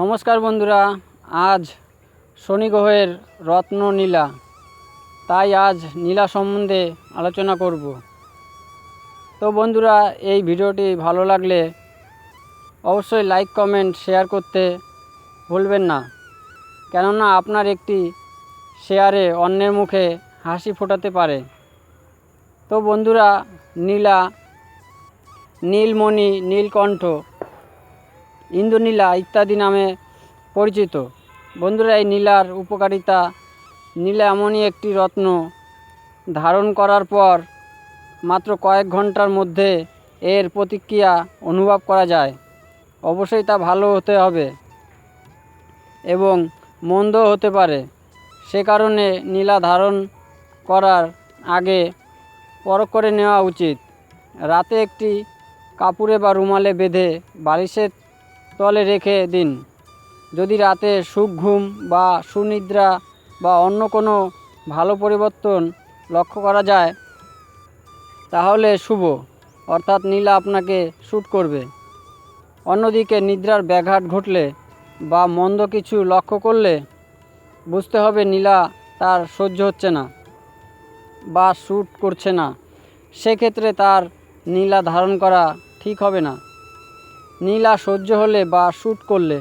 নমস্কার বন্ধুরা, আজ শনি গ্রহের রত্ন নীলা তাই আজ নীলা সম্বন্ধে আলোচনা করব। তো বন্ধুরা, এই ভিডিওটি ভালো লাগলে অবশ্যই লাইক, কমেন্ট, শেয়ার করতে ভুলবেন না। কেননা আপনার একটি শেয়ারে অন্যের মুখে হাসি ফোটাতে পারে। তো বন্ধুরা, নীলা, নীলমণি, নীলকণ্ঠ ইন্দ্রনীলা ইত্যাদি নামে পরিচিত। বন্ধুরা, এই নীলার উপকারিতা। নীলা এমনই একটি রত্ন ধারণ করার পর মাত্র কয়েক ঘণ্টার মধ্যে এর প্রতিক্রিয়া অনুভব করা যায়। অবশ্যই তা ভালো হতে হবে এবং মন্দও হতে পারে। সে কারণে নীলা ধারণ করার আগে পরখ করে নেওয়া উচিত। রাতে একটি কাপড়ে বা রুমালে বেঁধে বালিশের তলে রেখে দিন। যদি রাতে সুখ, ঘুম বা সুনিদ্রা বা অন্য কোনো ভালো পরিবর্তন লক্ষ্য করা যায়, তাহলে শুভ। অর্থাৎ নীলা আপনাকে শ্যুট করবে। অন্যদিকে নিদ্রার ব্যাঘাত ঘটলে বা মন্দ কিছু লক্ষ্য করলে বুঝতে হবে নীলা তার সহ্য হচ্ছে না বা শ্যুট করছে না। সেক্ষেত্রে তার নীলা ধারণ করা ঠিক হবে না। নীলা সহ্য হলে বা শ্যুট করলে,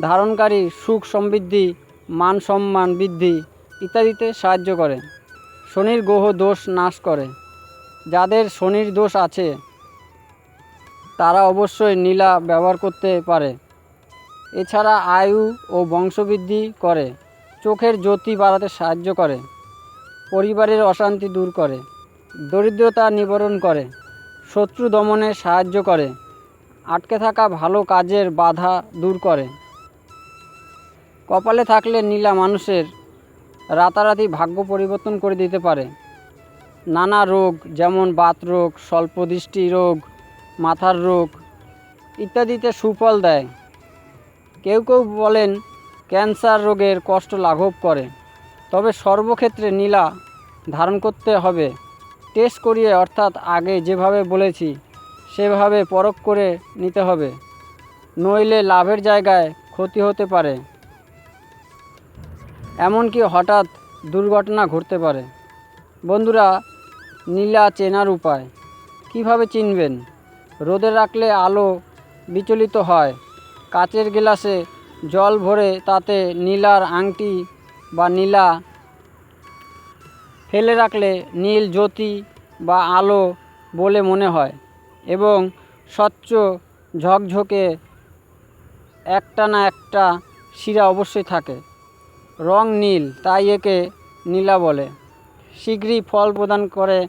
ধারণকারী সুখ সমৃদ্ধি, মান সম্মান বৃদ্ধি ইত্যাদিতে সাহায্য করে। শনির গ্রহ দোষ নাশ করে। যাদের শনির দোষ আছে, তারা অবশ্যই নীলা ব্যবহার করতে পারে। এছাড়া আয়ু ও বংশবৃদ্ধি করে। চোখের জ্যোতি বাড়াতে সাহায্য করে। পরিবারের অশান্তি দূর করে। দরিদ্রতা নিবারণ করে। শত্রু দমনে সাহায্য করে। আটকে থাকা ভালো কাজের বাধা দূর করে। কপালে থাকলে নীলা মানুষের রাতারাতি ভাগ্য পরিবর্তন করে দিতে পারে। নানা রোগ যেমন বাত রোগ, স্বল্পদৃষ্টি রোগ, মাথার রোগ ইত্যাদিতে সুফল দেয়। কেউ কেউ বলেন ক্যান্সার রোগের কষ্ট লাঘব করে। তবে সর্বক্ষেত্রে নীলা ধারণ করতে হবে। টেস্ট করিয়ে অর্থাৎ আগে যেভাবে বলেছি সেভাবে পরখ করে নিতে হবে। নইলে লাভের জায়গায় ক্ষতি হতে পারে। এমনকি হঠাৎ দুর্ঘটনা ঘটতে পারে। বন্ধুরা, নীলা চেনার উপায়। কীভাবে চিনবেন? রোদে রাখলে আলো বিচলিত হয়। কাচের গ্লাসে জল ভরে তাতে নীলার আংটি বা নীলা ফেলে রাখলে নীল জ্যোতি বা আলো বলে মনে হয়। এবং স্বচ্ছ ঝকঝকে একটা না একটা শিরা অবশ্যই থাকে। রং নীল, তাই একে নীলা বলে। শীঘ্রই ফল প্রদান করে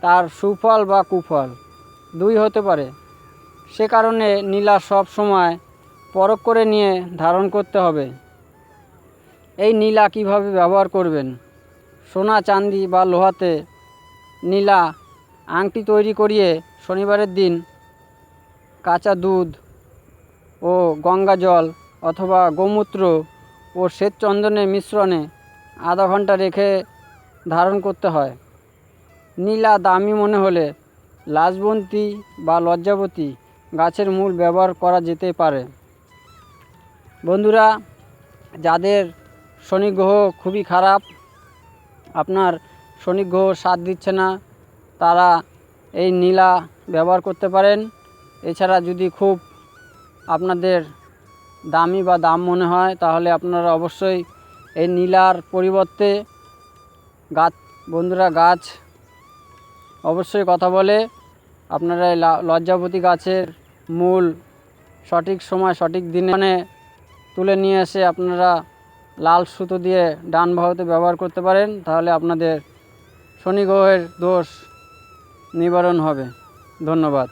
তার সুফল বা কুফল। দুই হতে পারে। সে কারণে নীলা সব সময় পরখ করে নিয়ে ধারণ করতে হবে। এই নীলা কীভাবে ব্যবহার করবেন? সোনা, চাঁদি বা লোহাতে নীলা আংটি তৈরি করিয়ে শনিবারের দিন কাঁচা দুধ ও গঙ্গা জল অথবা গোমূত্র ও শ্বেত চন্দনের মিশ্রণে আধা ঘণ্টা রেখে ধারণ করতে হয়। নীলা দামি মনে হলে লাজবন্তী বা লজ্জাবতী গাছের মূল ব্যবহার করা যেতে পারে। বন্ধুরা, যাদের শনি গ্রহ খুবই খারাপ, আপনার শনি গ্রহ সাথ দিচ্ছে না, তারা এই নীলা ব্যবহার করতে পারেন। এছাড়া যদি খুব আপনাদের দামি বা দাম মনে হয়, তাহলে আপনারা অবশ্যই এই নীলার পরিবর্তে গাছ, বন্ধুরা গাছ অবশ্যই কথা বলে। আপনারা এই লজ্জাপতি গাছের মূল সঠিক সময়, সঠিক দিনে মানে তুলে নিয়ে এসে আপনারা লাল সুতো দিয়ে ডান বাহুতে ব্যবহার করতে পারেন, তাহলে আপনাদের শনি গ্রহের দোষ নিবারণ হবে। ধন্যবাদ